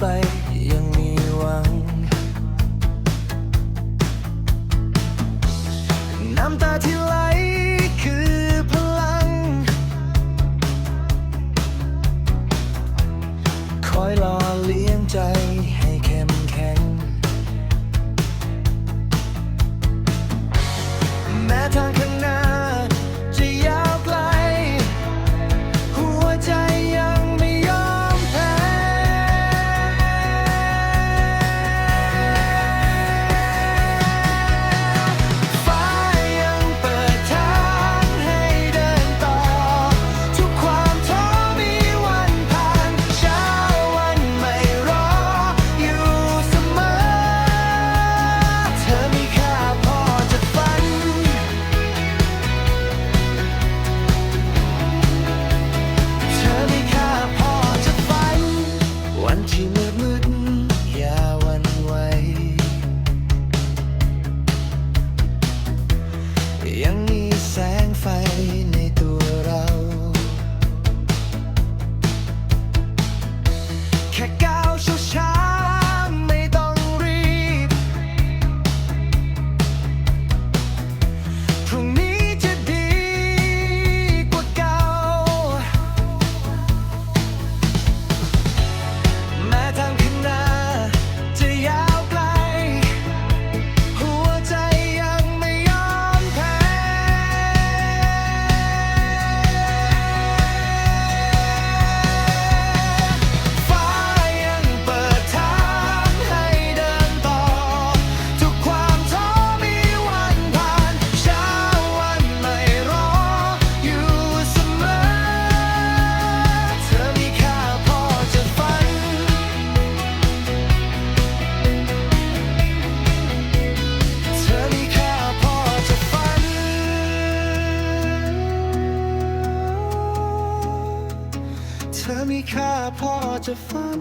ไปยังมีหวัง น้ำตาที่ไหลคือพลัง คอยหล่อเลี้ยงใจให้เข้มแข็ง แม้ทาง ธอมีค่าพอจะฟัง